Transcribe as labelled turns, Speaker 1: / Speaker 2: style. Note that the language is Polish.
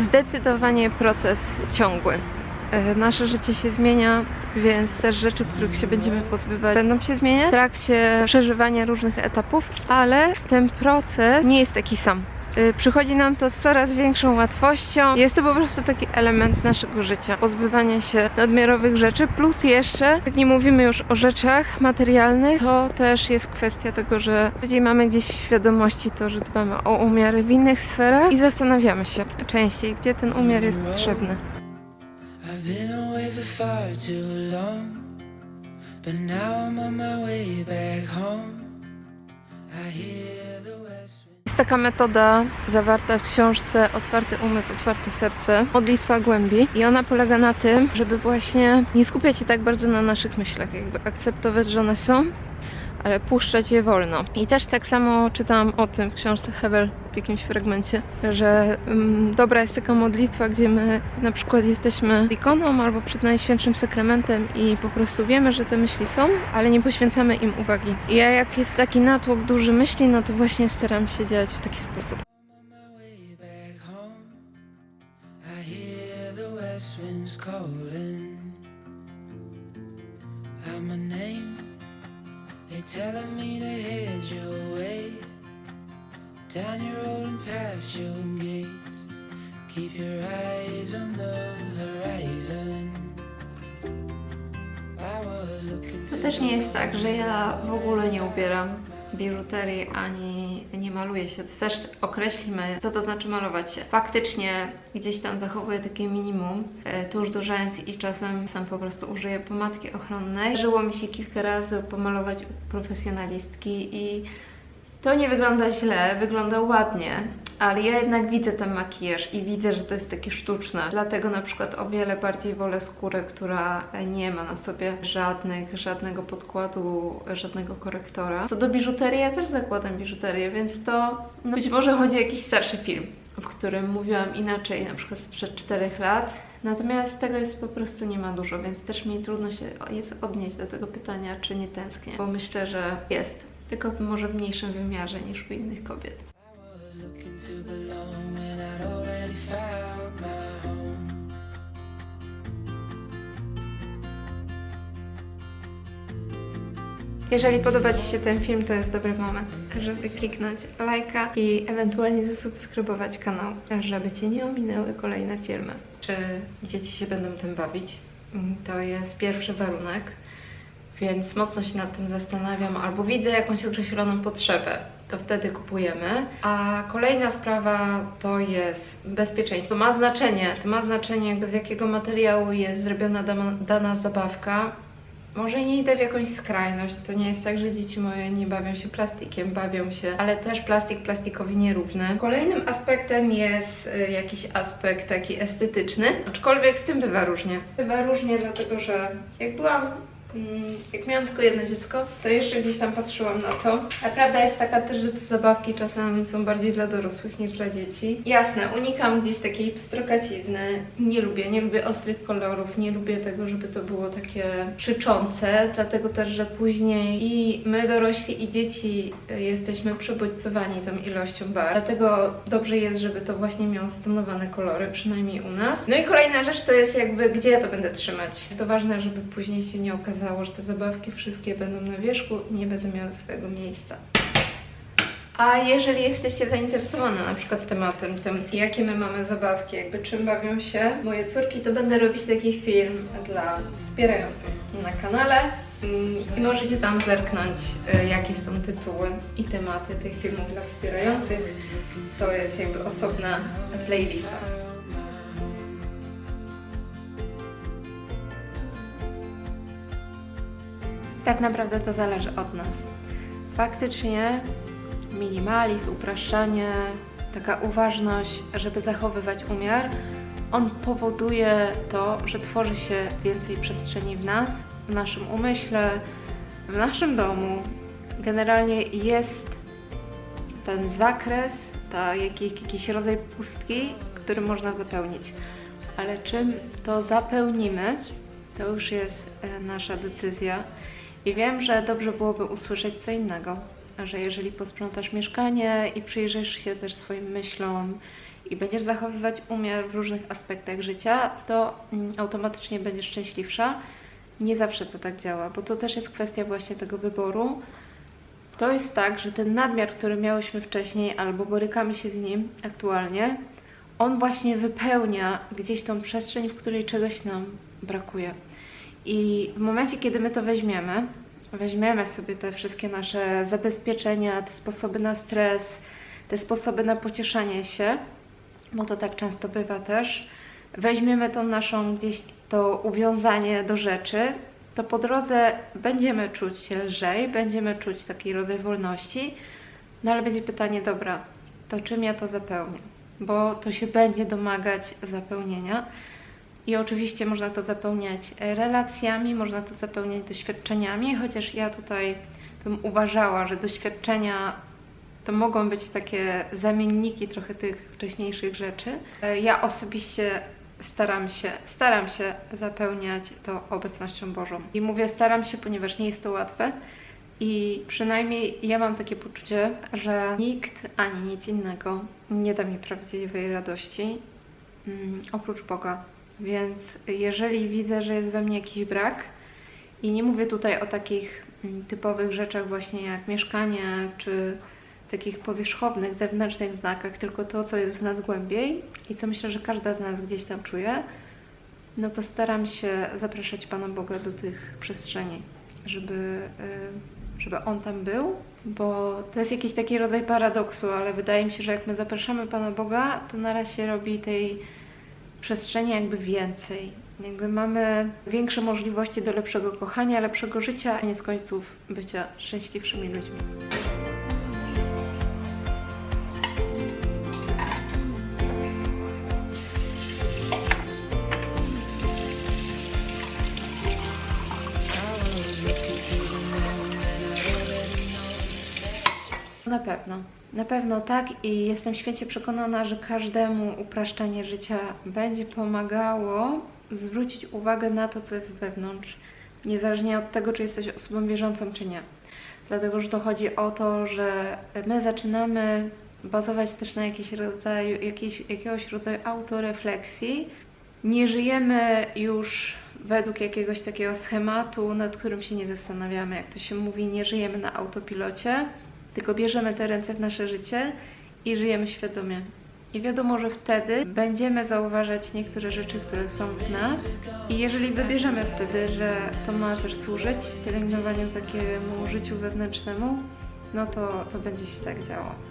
Speaker 1: zdecydowanie proces ciągły. E, Nasze życie się zmienia, więc też rzeczy, których się będziemy pozbywać, będą się zmieniać w trakcie przeżywania różnych etapów, ale ten proces nie jest taki sam. Y, Przychodzi nam to z coraz większą łatwością. Jest to po prostu taki element naszego życia. Pozbywanie się nadmiarowych rzeczy, plus jeszcze, jak nie mówimy już o rzeczach materialnych, to też jest kwestia tego, że bardziej mamy gdzieś w świadomości to, że dbamy o umiary w innych sferach i zastanawiamy się częściej, gdzie ten umiar jest potrzebny.
Speaker 2: But now I'm on my way back home. I hear the
Speaker 1: taka metoda zawarta w książce Otwarty umysł, otwarte serce, modlitwa głębi. I ona polega na tym, żeby właśnie nie skupiać się tak bardzo na naszych myślach, jakby akceptować, że one są, ale puszczać je wolno. I też tak samo czytałam o tym w książce Hebel w jakimś fragmencie, że mm, dobra jest taka modlitwa, gdzie my na przykład jesteśmy ikoną albo przed Najświętszym Sakramentem i po prostu wiemy, że te myśli są, ale nie poświęcamy im uwagi. I ja jak jest taki natłok duży myśli, no to właśnie staram się działać w taki sposób.
Speaker 2: on my way They telling me to head your way down your road and past your gates. Keep your eyes on the horizon.
Speaker 1: To też nie jest tak, że ja w ogóle nie ubieram biżuterii ani nie maluję się. Też określmy, co to znaczy malować się. Faktycznie gdzieś tam zachowuję takie minimum e, tuż do rzęs i czasem sam po prostu użyję pomadki ochronnej. Żyło mi się kilka razy pomalować profesjonalistki i to nie wygląda źle, wygląda ładnie, ale ja jednak widzę ten makijaż i widzę, że to jest takie sztuczne. Dlatego na przykład o wiele bardziej wolę skórę, która nie ma na sobie żadnych, żadnego podkładu, żadnego korektora. Co do biżuterii, ja też zakładam biżuterię, więc to no być może chodzi o jakiś starszy film, w którym mówiłam inaczej, na przykład sprzed 4 lat. Natomiast tego jest po prostu nie ma dużo, więc też mi trudno się jest odnieść do tego pytania, czy nie tęsknię, bo myślę, że jest. Tylko może w mniejszym wymiarze niż u innych kobiet.
Speaker 2: To belong when I'd already found my home.
Speaker 1: Jeżeli podoba Ci się ten film, to jest dobry moment, żeby kliknąć lajka i ewentualnie zasubskrybować kanał, żeby Cię nie ominęły kolejne filmy. Czy dzieci się będą tym bawić? Mm, To jest pierwszy warunek, więc mocno się nad tym zastanawiam, albo widzę jakąś określoną potrzebę, to wtedy kupujemy. A kolejna sprawa to jest bezpieczeństwo. To ma znaczenie, to ma znaczenie z jakiego materiału jest zrobiona dana, dana zabawka. Może nie idę w jakąś skrajność, to nie jest tak, że dzieci moje nie bawią się plastikiem, bawią się, ale też plastik plastikowi nierówny. Kolejnym aspektem jest y, jakiś aspekt taki estetyczny, aczkolwiek z tym bywa różnie. Bywa różnie, dlatego że jak byłam Jak miałam tylko jedno dziecko, to jeszcze gdzieś tam patrzyłam na to. A prawda jest taka też, że te zabawki czasem są bardziej dla dorosłych niż dla dzieci. Jasne, unikam gdzieś takiej pstrokacizny. Nie lubię, nie lubię ostrych kolorów, nie lubię tego, żeby to było takie krzyczące, dlatego też, że później i my dorośli i dzieci y, jesteśmy przebodźcowani tą ilością barw. Dlatego dobrze jest, żeby to właśnie miało stonowane kolory, przynajmniej u nas. No i kolejna rzecz to jest jakby, gdzie ja to będę trzymać. Jest to ważne, żeby później się nie okazało, że te zabawki wszystkie będą na wierzchu i nie będą miały swojego miejsca. A jeżeli jesteście zainteresowane na przykład tematem, tym jakie my mamy zabawki, jakby czym bawią się moje córki, to będę robić taki film dla wspierających na kanale Mm, i możecie tam zerknąć, y, jakie są tytuły i tematy tych filmów dla wspierających. To jest jakby osobna playlista. Tak naprawdę to zależy od nas. Faktycznie minimalizm, upraszczanie, taka uważność, żeby zachowywać umiar, on powoduje to, że tworzy się więcej przestrzeni w nas, w naszym umyśle, w naszym domu. Generalnie jest ten zakres, ta, jakiś, jakiś rodzaj pustki, który można zapełnić. Ale czym to zapełnimy, to już jest e, nasza decyzja. I wiem, że dobrze byłoby usłyszeć co innego, że jeżeli posprzątasz mieszkanie i przyjrzysz się też swoim myślom i będziesz zachowywać umiar w różnych aspektach życia, to mm, automatycznie będziesz szczęśliwsza. Nie zawsze to tak działa, bo to też jest kwestia właśnie tego wyboru. To jest tak, że ten nadmiar, który miałyśmy wcześniej, albo borykamy się z nim aktualnie, on właśnie wypełnia gdzieś tą przestrzeń, w której czegoś nam brakuje. I w momencie, kiedy my to weźmiemy, weźmiemy sobie te wszystkie nasze zabezpieczenia, te sposoby na stres, te sposoby na pocieszanie się, bo to tak często bywa też, weźmiemy tą naszą gdzieś to uwiązanie do rzeczy, to po drodze będziemy czuć się lżej, będziemy czuć taki rodzaj wolności, no ale będzie pytanie, dobra, to czym ja to zapełnię? Bo to się będzie domagać zapełnienia. I oczywiście można to zapełniać e, relacjami, można to zapełniać doświadczeniami, chociaż ja tutaj bym uważała, że doświadczenia to mogą być takie zamienniki trochę tych wcześniejszych rzeczy. E, Ja osobiście staram się, staram się zapełniać to obecnością Bożą. I mówię staram się, ponieważ nie jest to łatwe. I przynajmniej ja mam takie poczucie, że nikt ani nic innego nie da mi prawdziwej radości mm, oprócz Boga. Więc jeżeli widzę, że jest we mnie jakiś brak, i nie mówię tutaj o takich mm, typowych rzeczach właśnie jak mieszkanie, czy takich powierzchownych, zewnętrznych znakach, tylko to, co jest w nas głębiej i co myślę, że każda z nas gdzieś tam czuje, no to staram się zapraszać Pana Boga do tych przestrzeni, żeby, y, żeby On tam był, bo to jest jakiś taki rodzaj paradoksu, ale wydaje mi się, że jak my zapraszamy Pana Boga, to na raz się robi tej przestrzeni jakby więcej. Jakby mamy większe możliwości do lepszego kochania, lepszego życia, a nie z końców bycia szczęśliwszymi ludźmi. Pewno. Na pewno tak i jestem święcie przekonana, że każdemu upraszczanie życia będzie pomagało zwrócić uwagę na to, co jest wewnątrz, niezależnie od tego, czy jesteś osobą wierzącą, czy nie. Dlatego, że to chodzi o to, że my zaczynamy bazować też na jakiś rodzaju, jakiejś, jakiegoś rodzaju autorefleksji. Nie żyjemy już według jakiegoś takiego schematu, nad którym się nie zastanawiamy. Jak to się mówi, nie żyjemy na autopilocie, tylko bierzemy te ręce w nasze życie i żyjemy świadomie. I wiadomo, że wtedy będziemy zauważać niektóre rzeczy, które są w nas. I jeżeli wybierzemy wtedy, że to ma też służyć pielęgnowaniu takiemu życiu wewnętrznemu, no to, to będzie się tak działo.